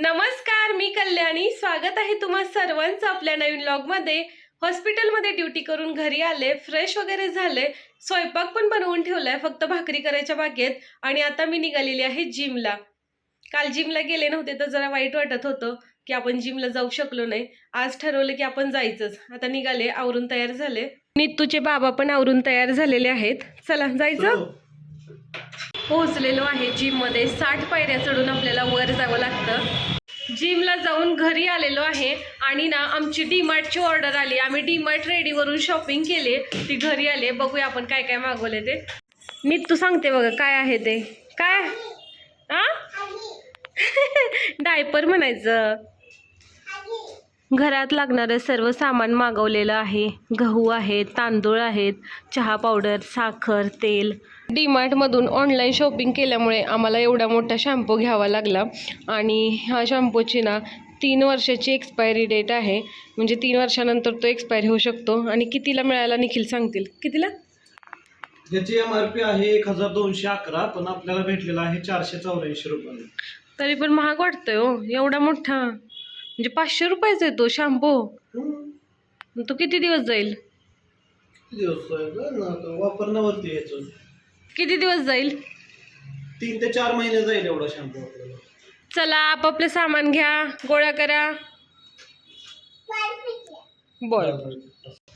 नमस्कार मी कल्याणी. स्वागत आहे तुम्हा सर्वांचं आपल्या नवीन लॉगमध्ये हॉस्पिटलमध्ये ड्युटी करून घरी आले फ्रेश वगैरे झाले स्वयंपाक पण बनवून ठेवलाय फक्त भाकरी करायच्या बागेत आणि आता मी निघालेली आहे जिमला. काल जिमला गेले नव्हते तर जरा वाईट वाटत होतं की आपण जिमला जाऊ शकलो नाही. आज ठरवलं की आपण जायचंच. आता निघाले आवरून तयार झाले. नित्तूचे बाबा पण आवरून तयार झालेले आहेत. चला जायचं? पोहोचलेलो आहे जिममध्ये. साठ पायऱ्या चढून आपल्याला वर जावं लागतं. जिमला जाऊन घरी आलेलो आहे. आणि ना आमची डीमार्टची ऑर्डर आली. आम्ही डीमार्ट रेडीवरून शॉपिंग केली. ती घरी आले. बघूया आपण काय काय मागवले ते. मी तू सांगते बघा काय आहे ते. काय? आ? डायपर म्हणायचं. घरात लागणारं सर्व सामान मागवलेलं आहे. गहू आहेत तांदूळ आहेत चहा पावडर साखर तेल. डीमार्टमधून ऑनलाईन शॉपिंग केल्यामुळे आम्हाला एवढा मोठा शॅम्पू घ्यावा लागला. आणि ह्या शॅम्पूची ना तीन वर्षाची एक्सपायरी डेट आहे. म्हणजे तीन वर्षानंतर तो एक्सपायरी होऊ शकतो. आणि कितीला मिळायला निखिल सांगतील. कितीला? याची एम आर पी आहे एक हजार दोनशे अकरा पण आपल्याला भेटलेला आहे चारशे चौऱ्याऐंशी रुपये तरी पण महाग वाटतोय हो. एवढा मोठा. म्हणजे पाचशे रुपयाचा आहे तो शॅम्पू तो किती दिवस जाईल? दिवस वापरण्यावरती याचं किती दिवस जाईल? तीन ते चार महिने जाईल एवढा शॅम्पू आपल्याला. चला आपापलं सामान घ्या गोळा करा. बर.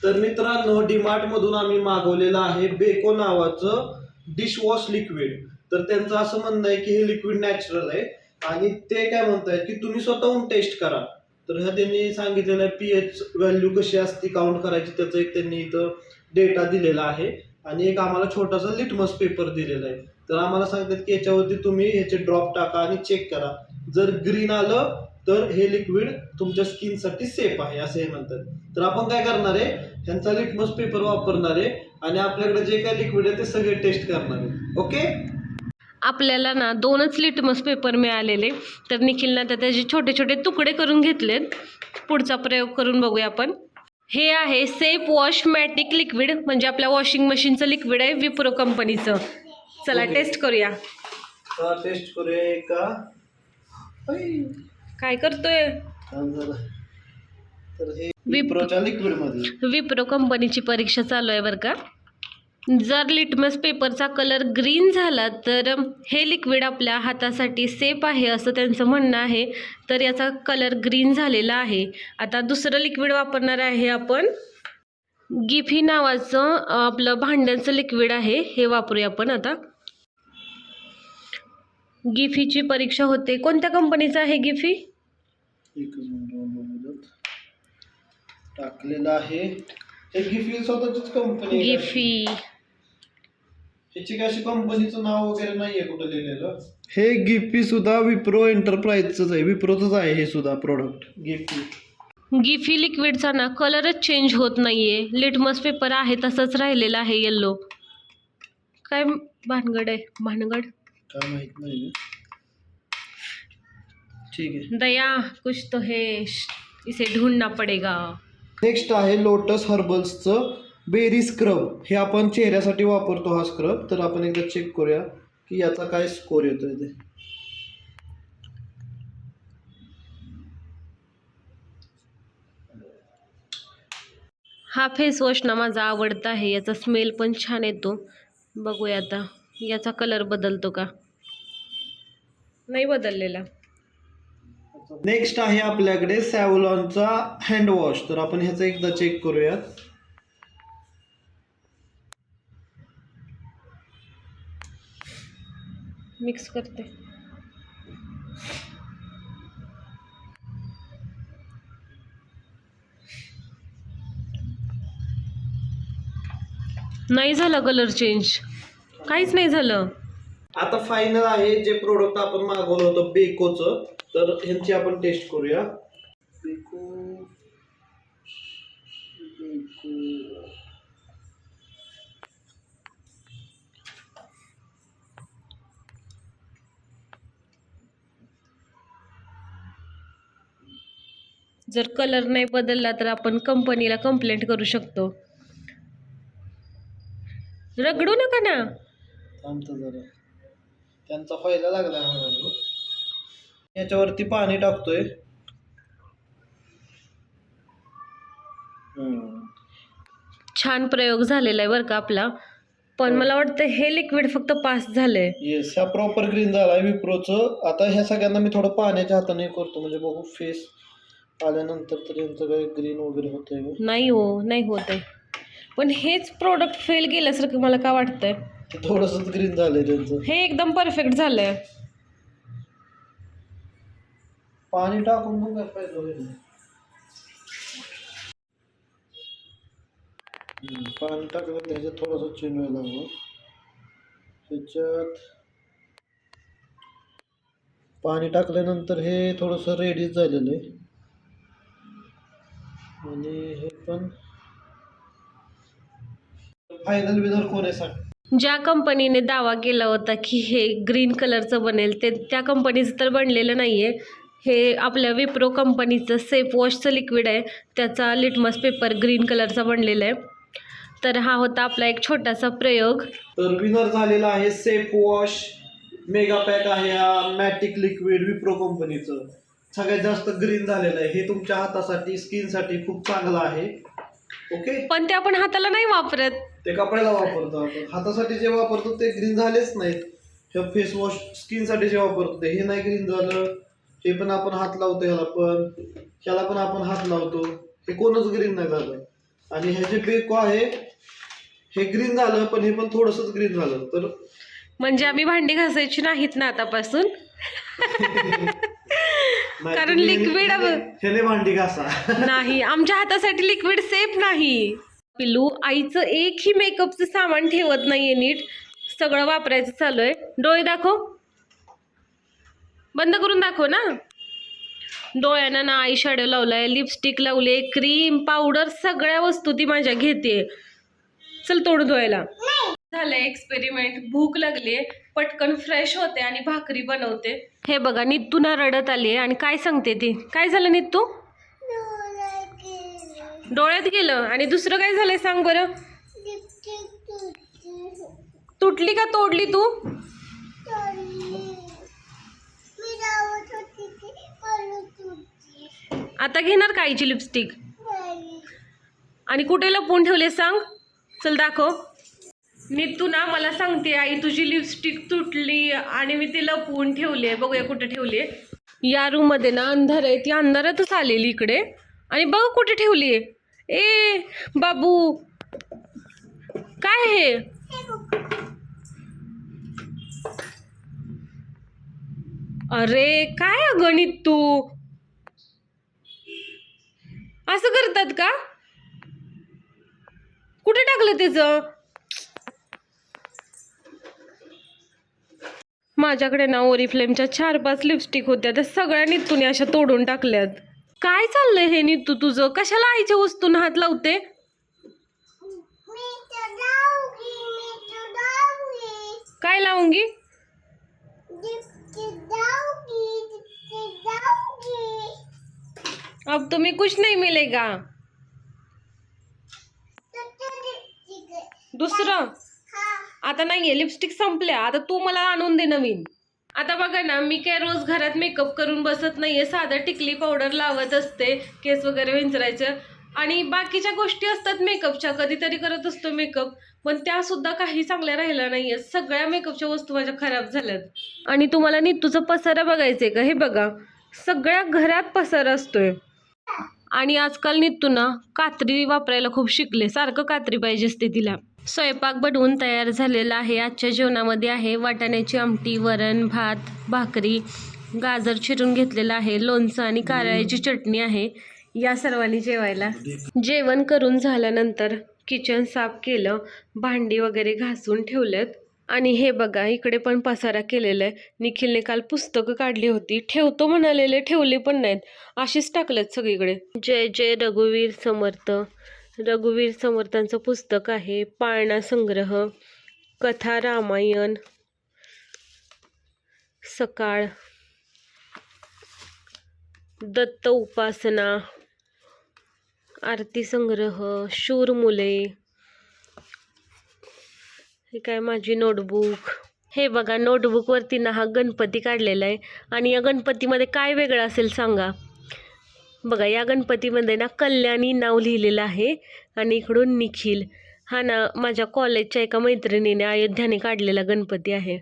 तर मित्रांनो डीमार्ट मधून आम्ही मागवलेलं आहे बेको नावाचं डिशवॉश लिक्विड तर त्यांचं असं म्हणणं आहे की हे लिक्विड नॅचरल आहे. आणि ते काय म्हणतायत की तुम्ही स्वतःहून टेस्ट करा. तर ह्या त्यांनी सांगितलेलं आहे पी एच व्हॅल्यू कशी असते काउंट करायची त्याचं एक त्यांनी इथं डेटा दिलेला आहे. आणि एक आम्हाला छोटासा लिटमस पेपर दिलेला आहे. तर आम्हाला सांगतात की याच्यावरती तुम्ही ह्याचे ड्रॉप टाका आणि चेक करा. जर ग्रीन आलं तर हे लिक्विड तुमच्या स्किनसाठी सेफ आहे असं हे म्हणतात. तर आपण काय करणार आहे? ह्यांचा लिटमस पेपर वापरणार आहे आणि आपल्याकडे जे काय लिक्विड आहे ते सगळे टेस्ट करणार आहे. ओके आपल्याला ना दोनच लिटमस पेपर मिळालेले. तर निखिलनं त्याचे छोटे छोटे तुकडे करून घेतलेत. पुढचा प्रयोग करून बघूया आपण. हे आहे सेफ वॉश मॅटिक लिक्विड म्हणजे आपल्या वॉशिंग मशीनचं लिक्विड आहे विप्रो कंपनीचं. चला. टेस्ट करूया. टेस्ट करूया ऐ, काय करतोय? हे विप्रो कंपनीची परीक्षा चालू आहे बरं का? जर लिटमस पेपरचा कलर ग्रीन झाला तर हे लिक्विड आपल्या हातासाठी सेफ आहे असं त्यांचं म्हणणं आहे. तर याचा कलर ग्रीन झालेला आहे. आता दुसरं लिक्विड वापरणार आहे आपण. गिफी नावाचं आपलं भांड्यांचं लिक्विड आहे. हे वापरूया आपण आता. गिफीची परीक्षा होते. कोणत्या कंपनीचं आहे गिफी. टाकलेलं आहे. गिफी स्वतःचीच कंपनी आहे. गिफी ह्याची काय अशी कंपनीचं नाव वगैरे नाहीये कुठं लिहिलेलं हे गिफी सुद्धा विप्रो एंटरप्राइजच आहे. विप्रोच आहे हे सुद्धा प्रोडक्ट गिफी गिफी लिक्विडचा ना कलरच चेंज होत नाहीये. लिटमस पेपर आहे तसंच राहिलेला आहे येल्लो काय भानगड आहे? भानगड? काय माहीत नाही. ठीक आहे. दया कुछ तो है. इसे ढूंढना पडेगा. नेक्स्ट आहे लोटस हर्बल्सचं बेरी स्क्रब हे आपण चेहऱ्यासाठी वापरतो हा स्क्रब. तर आपण एकदा चेक करूया की याचा काय स्कोर येतोय ते. हा फेस वॉश ना माझा आवडता आहे. याचा स्मेल पण छान येतो. बघूया आता. याचा कलर बदलतो का? नाही बदललेला. नेक्स्ट आहे आपल्याकडे सॅव्हलॉनचा हँड वॉश तर आपण ह्याचा एकदा चेक करूयात. मिक्स करते. नाही झाला कलर चेंज काहीच नाही झालं. आता फायनल आहे जे प्रोडक्ट आपण मागवलं होतं बेकोचं तर ह्यांची आपण टेस्ट करूया. बेको बेको जर कलर नाही बदलला तर आपण कंपनीला कंप्लेंट करू शकतो. रगडू नका ना. थांबतो जरा. त्यांचा व्हायला लागला हळूहळू याच्यावरती पाणी टाकतोय. हम्म. छान प्रयोग झालेला आहे बरं का आपला. पण मला वाटतं हे लिक्विड फक्त पास झालंय. येस ह्या प्रॉपर ग्रीन झाला विप्रोचं. आता ह्या सगळ्यांना मी थोडं पाण्याच्या हाताने करतो. म्हणजे बघू फेस आल्यानंतर तर यांचं काही ग्रीन वगैरे होतंय का? नाही हो नाही होत आहे पण हेच प्रोडक्ट फेल गेल्यासारखं मला का वाटतंय? ते थोडंसंच ग्रीन झालंय त्यांचं. हे एकदम परफेक्ट झालंय. पाणी टाकून मग काय फायदा होईल? हम्म, पाणी टाकलं तर ह्याच्यात थोडंसं चेंज व्हायला हवं. ह्याच्यात पाणी टाकल्यानंतर हे थोडंसं रेडीच झालेलं आहे. आणि हे पण फायनल विनर कोण आहे सांग ज्या कंपनीने दावा केला होता की हे ग्रीन कलरचं बनेल ते त्या कंपनीचं तर बनलेलं नाही आहे हे आपल्या विप्रो कंपनीचं सेफ वॉशचं लिक्विड आहे. त्याचा लिटमस पेपर ग्रीन कलरचा बनलेला आहे. तर हा होता आपला एक छोटासा प्रयोग. तर विनर झालेला आहे सेफ वॉश मेगा पॅक आहे हा मॅटिक लिक्विड विप्रो कंपनीचं. सगळ्यात जास्त ग्रीन झालेलं आहे. हे तुमच्या हातासाठी स्किनसाठी खूप चांगलं आहे. ओके पण ते आपण हाताला नाही वापरत. ते कपड्याला वापरतो आपण. हातासाठी जे वापरतो ते ग्रीन झालेच नाहीत. हे फेस वॉश स्किनसाठी जे वापरतो ते हे नाही ग्रीन झालं. हे पण आपण हात लावतो ह्याला पण. ह्याला पण आपण हात लावतो. हे कोणच ग्रीन नाही झालं. आणि हे जे बेको आहे हे ग्रीन झालं पण हे पण थोडंसंच ग्रीन झालं. तर म्हणजे आम्ही भांडी घासायची नाहीत ना आतापासून. कारण अब- ह्याने भांडी घासा. नाही आमच्या हातासाठी लिक्विड सेफ नाही. पिल्लू आईचं एकही मेकअपचं सामान ठेवत नाहीये नीट. सगळं वापरायचं चालू आहे. डोळे दाखव. बंद करून दाखव ना. डोळ्यांना ना आई शॅडो लावलाय लिपस्टिक लावले क्रीम पावडर सगळ्या वस्तू ती माझ्या घेते चल तोंड धुवायला झालंय एक्सपेरिमेंट भूक लागली पटकन फ्रेश होते आणि भाकरी बनवते. हे बघा नित्तू ना रडत आली आणि काय सांगते ती? काय झालं नितू? डोळ्यात गेलं. आणि दुसरं काय झालंय सांग बरं? तुटली का तोडली तू? आता घेणार का लिपस्टिक आणि कुठे लपवून ठेवले सांग? चल दाखव. नित्तू ना मला सांगते आई तुझी लिपस्टिक तुटली आणि मी ती लपवून ठेवली आहे. बघूया कुठे ठेवली आहे. या रूममध्ये ना अंधार आहे ती अंधारातच आलेली इकडे. आणि बघ कुठे ठेवली आहे. ए बाबू काय हे अरे काय गणित तू? असं करतात का? कुठे टाकलं त्याचं माझ्याकडे ना ओरिफ्लेमच्या चार पाच लिपस्टिक होत्या त्या सगळ्या नितूने अशा तोडून टाकल्यात. काय चाललंय हे नितू तुझं? कशाला आईच्या वस्तून हात लावते? काय लावूंगी? अब तुम्हें कुछ नहीं मिलेगा. दुसरं. आता नाहीये लिपस्टिक संपल्या. आता तू मला आणून दे नवीन. आता बघा ना मी काय रोज घरात मेकअप करून बसत नाहीये साधं टिकली पावडर लावत असते केस वगैरे विंचरायचं. आणि बाकीच्या गोष्टी असतात मेकअपच्या कधीतरी करत असतो मेकअप पण त्या सुद्धा काही चांगल्या राहिल्या नाहीये सगळ्या मेकअपच्या वस्तू माझ्या खराब झाल्यात. आणि तुम्हाला नीतूचा पसारा बघायचंय का? हे बघा सगळ्या घरात पसारा असतोय. आणि आजकाल नितू ना कात्री वापरायला खूप शिकले. सारखं कात्री पाहिजे असते तिला. स्वयंपाक बनवून तयार झालेला आहे. आजच्या जेवणामध्ये आहे वाटाण्याची आमटी वरण भात भाकरी गाजर चिरून घेतलेलं आहे लोणचं आणि कारळ्याची चटणी आहे. या सर्वांनी जेवायला. जेवण करून झाल्यानंतर किचन साफ केलं भांडी वगैरे घासून ठेवलेत. आणि हे बघा इकडे पण पसारा केलेला आहे. निखिलने काल पुस्तकं काढली होती. ठेवतो म्हणालेले ठेवले पण नाहीत. अशीच टाकलेत सगळीकडे. जय जय रघुवीर समर्थ. रघुवीर समर्थांचं पुस्तक आहे पाळणा संग्रह कथा रामायण सकाळ दत्त उपासना आरती संग्रह शूर मुले हे काय माझी नोटबुक? हे बघा नोटबुकवरती ना हा गणपती काढलेला आहे. आणि या गणपतीमध्ये काय वेगळं असेल सांगा. बघा या गणपतीमध्ये ना कल्याणी नाव लिहिलेलं आहे आणि इकडून निखिल. हा ना माझ्या कॉलेजच्या एका मैत्रिणीने अयोध्याने काढलेला गणपती आहे.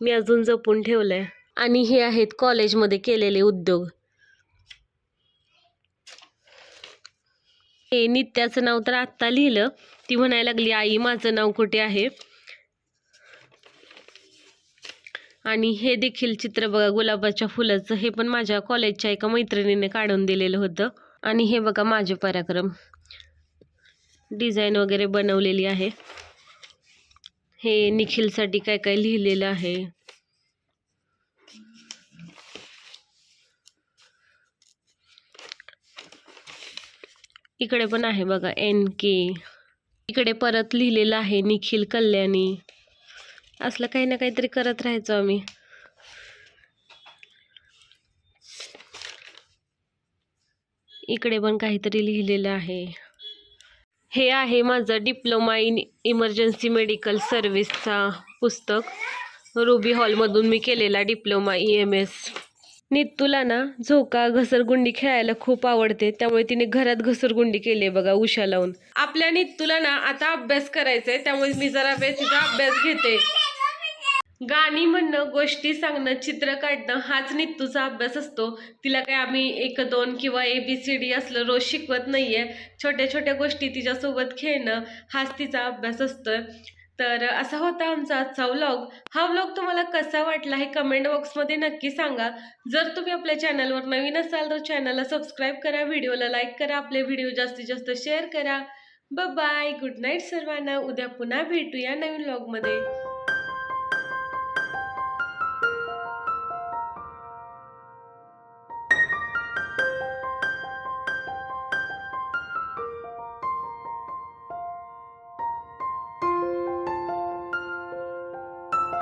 मी अजून जपून ठेवलं आहे आणि हे आहेत कॉलेजमध्ये केलेले उद्योग. हे नित्याचं नाव तर आत्ता लिहिलं. ती म्हणायला लागली आई माझं नाव कुठे आहे? आणि हे देखील चित्र बघा गुलाबाच्या फुलाचं. हे पण माझ्या कॉलेजच्या एका मैत्रिणीने काढून दिलेलं होतं. आणि हे बघा माझे पराक्रम. डिझाईन वगैरे बनवलेली आहे. हे निखिलसाठी काय काय लिहिलेलं आहे. इकडे पण आहे बघा एन के इकडे परत लिहिलेलं आहे निखिल कल्याणी. असलं काही ना काहीतरी करत राहायचो आम्ही. इकडे पण काहीतरी लिहिलेलं आहे. हे आहे माझं डिप्लोमा इन इमर्जन्सी मेडिकल सर्व्हिसचा पुस्तक. रुबी हॉलमधून मी केलेला डिप्लोमा ई एम एस. नितूला ना झोका घसरगुंडी खेळायला खूप आवडते. त्यामुळे तिने घरात घसरगुंडी केली आहे बघा उशा लावून. आपल्या नितूला ना आता अभ्यास करायचा आहे त्यामुळे मी जरा वेळ तिचा अभ्यास घेते. गाणी म्हणणं गोष्टी सांगणं चित्र काढणं हाच नित्तूचा अभ्यास असतो. तिला काय आम्ही एक दोन किंवा ए बी सी डी असलं रोज शिकवत नाही आहे छोट्या छोट्या गोष्टी तिच्यासोबत खेळणं हाच तिचा अभ्यास असतो तर असा होता आमचा आजचा व्लॉग हा व्लॉग तुम्हाला कसा वाटला हे कमेंट बॉक्समध्ये नक्की सांगा. जर तुम्ही आपल्या चॅनलवर नवीन असाल तर चॅनलला सबस्क्राईब करा व्हिडिओला लाईक करा आपले व्हिडिओ जास्तीत जास्त शेअर करा. बाय गुड नाईट सर्वांना. उद्या पुन्हा भेटूया नवीन व्लॉगमध्ये